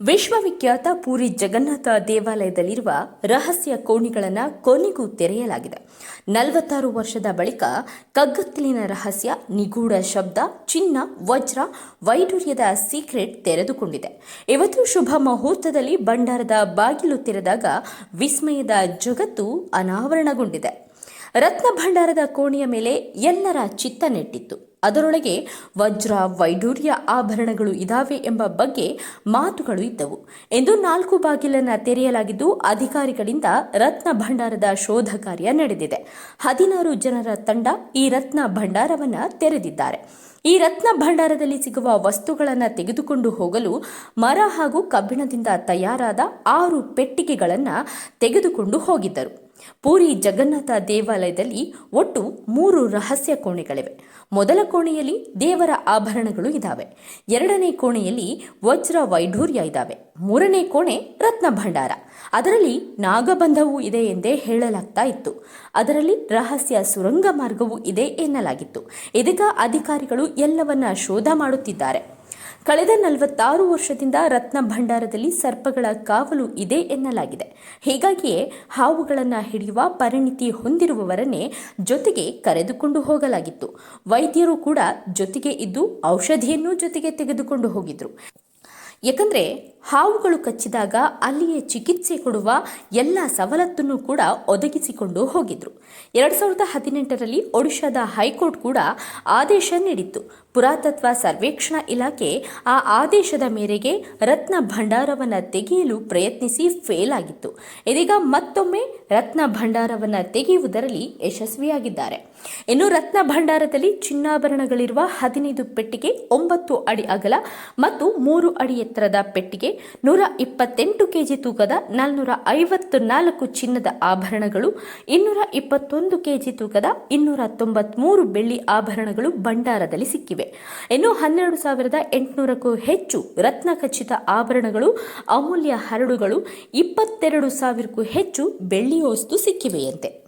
ವಿಶ್ವವಿಖ್ಯಾತ ಪೂರಿ ಜಗನ್ನಾಥ ದೇವಾಲಯದಲ್ಲಿರುವ ರಹಸ್ಯ ಕೋಣೆಗಳನ್ನು ಕೊನೆಗೂ ತೆರೆಯಲಾಗಿದೆ. ನಲವತ್ತಾರು ವರ್ಷದ ಬಳಿಕ ಕಗ್ಗತ್ತಲಿನ ರಹಸ್ಯ, ನಿಗೂಢ ಶಬ್ದ, ಚಿನ್ನ, ವಜ್ರ ವೈಡೂರ್ಯದ ಸೀಕ್ರೆಟ್ ತೆರೆದುಕೊಂಡಿದೆ. ಇವತ್ತು ಶುಭ ಮುಹೂರ್ತದಲ್ಲಿ ಭಂಡಾರದ ಬಾಗಿಲು ತೆರೆದಾಗ ವಿಸ್ಮಯದ ಜಗತ್ತು ಅನಾವರಣಗೊಂಡಿದೆ. ರತ್ನ ಭಂಡಾರದ ಕೋಣೆಯ ಮೇಲೆ ಎಲ್ಲರ ಚಿತ್ತ ನೆಟ್ಟಿತ್ತು. ಅದರೊಳಗೆ ವಜ್ರ, ವೈಡೂರ್ಯ ಆಭರಣಗಳು ಇದಾವೆ ಎಂಬ ಬಗ್ಗೆ ಮಾತುಗಳು ಇದ್ದವು. ಎಂದು ನಾಲ್ಕು ಬಾಗಿಲನ್ನು ತೆರೆಯಲಾಗಿದ್ದು, ಅಧಿಕಾರಿಗಳಿಂದ ರತ್ನ ಭಂಡಾರದ ಶೋಧ ಕಾರ್ಯ ನಡೆದಿದೆ. ಹದಿನಾರು ಜನರ ತಂಡ ಈ ರತ್ನ ಭಂಡಾರವನ್ನು ತೆರೆದಿದ್ದಾರೆ. ಈ ರತ್ನ ಭಂಡಾರದಲ್ಲಿ ಸಿಗುವ ವಸ್ತುಗಳನ್ನು ತೆಗೆದುಕೊಂಡು ಹೋಗಲು ಮರ ಹಾಗೂ ಕಬ್ಬಿಣದಿಂದ ತಯಾರಾದ ಆರು ಪೆಟ್ಟಿಗೆಗಳನ್ನು ತೆಗೆದುಕೊಂಡು ಹೋಗಿದ್ದರು. ಪೂರಿ ಜಗನ್ನಾಥ ದೇವಾಲಯದಲ್ಲಿ ಒಟ್ಟು ಮೂರು ರಹಸ್ಯ ಕೋಣೆಗಳಿವೆ. ಮೊದಲ ಕೋಣೆಯಲ್ಲಿ ದೇವರ ಆಭರಣಗಳು ಇದ್ದಾವೆ ಎರಡನೇ ಕೋಣೆಯಲ್ಲಿ ವಜ್ರ ವೈಢೂರ್ಯ ಇದ್ದಾವೆ ಮೂರನೇ ಕೋಣೆ ರತ್ನ ಭಂಡಾರ. ಅದರಲ್ಲಿ ನಾಗಬಂಧವೂ ಇದೆ ಎಂದೇ ಹೇಳಲಾಗ್ತಾ ಇತ್ತು. ಅದರಲ್ಲಿ ರಹಸ್ಯ ಸುರಂಗ ಮಾರ್ಗವೂ ಇದೆ ಎನ್ನಲಾಗಿತ್ತು. ಇದೀಗ ಅಧಿಕಾರಿಗಳು ಎಲ್ಲವನ್ನ ಶೋಧ ಮಾಡುತ್ತಿದ್ದಾರೆ. ಕಳೆದ ನಲವತ್ತಾರು ವರ್ಷದಿಂದ ರತ್ನ ಭಂಡಾರದಲ್ಲಿ ಸರ್ಪಗಳ ಕಾವಲು ಇದೆ ಎನ್ನಲಾಗಿದೆ. ಹೀಗಾಗಿಯೇ ಹಾವುಗಳನ್ನು ಹಿಡಿಯುವ ಪರಿಣಿತಿ ಹೊಂದಿರುವವರನ್ನೇ ಜೊತೆಗೆ ಕರೆದುಕೊಂಡು ಹೋಗಲಾಗಿತ್ತು. ವೈದ್ಯರು ಕೂಡ ಜೊತೆಗೆ ಇದ್ದು ಔಷಧಿಯನ್ನು ಜೊತೆಗೆ ತೆಗೆದುಕೊಂಡು ಹೋಗಿದ್ರು. ಯಾಕಂದ್ರೆ ಹಾವುಗಳು ಕಚ್ಚಿದಾಗ ಅಲ್ಲಿಯೇ ಚಿಕಿತ್ಸೆ ಕೊಡುವ ಎಲ್ಲ ಸವಲತ್ತನ್ನು ಕೂಡ ಒದಗಿಸಿಕೊಂಡು ಹೋಗಿದ್ರು. ಎರಡು ಸಾವಿರದ ಹದಿನೆಂಟರಲ್ಲಿ ಒಡಿಶಾದ ಹೈಕೋರ್ಟ್ ಕೂಡ ಆದೇಶ ನೀಡಿತ್ತು. ಪುರಾತತ್ವ ಸರ್ವೇಕ್ಷಣಾ ಇಲಾಖೆ ಆ ಆದೇಶದ ಮೇರೆಗೆ ರತ್ನ ಭಂಡಾರವನ್ನು ತೆಗೆಯಲು ಪ್ರಯತ್ನಿಸಿ ಫೇಲ್ ಆಗಿತ್ತು. ಇದೀಗ ಮತ್ತೊಮ್ಮೆ ರತ್ನ ಭಂಡಾರವನ್ನು ತೆಗೆಯುವುದರಲ್ಲಿ ಯಶಸ್ವಿಯಾಗಿದ್ದಾರೆ. ಇನ್ನು ರತ್ನ ಭಂಡಾರದಲ್ಲಿ ಚಿನ್ನಾಭರಣಗಳಿರುವ ಹದಿನೈದು ಪೆಟ್ಟಿಗೆ, ಒಂಬತ್ತು ಅಡಿ ಅಗಲ ಮತ್ತು ಮೂರು ಅಡಿ ಎತ್ತರದ ಪೆಟ್ಟಿಗೆ ನೂರ ಇಪ್ಪತ್ತೆಂಟು ಕೆಜಿ ತೂಕದ ನಾಲ್ನೂರ ಐವತ್ತು ನಾಲ್ಕು ಚಿನ್ನದ ಆಭರಣಗಳು ಇನ್ನೂರ ಇಪ್ಪತ್ತೊಂದು ಕೆಜಿ ತೂಕದ ಇನ್ನೂರ ತೊಂಬತ್ಮೂರು ಬೆಳ್ಳಿ ಆಭರಣಗಳು ಭಂಡಾರದಲ್ಲಿ ಸಿಕ್ಕಿವೆ. ಇನ್ನು ಹನ್ನೆರಡು ಸಾವಿರದ ಎಂಟುನೂರಕ್ಕೂ ಹೆಚ್ಚು ರತ್ನ ಖಚಿತ ಆಭರಣಗಳು, ಅಮೂಲ್ಯ ಹರಡುಗಳು, ಇಪ್ಪತ್ತೆರಡು ಸಾವಿರಕ್ಕೂ ಹೆಚ್ಚು ಬೆಳ್ಳಿ ವಸ್ತು ಸಿಕ್ಕಿವೆಯಂತೆ.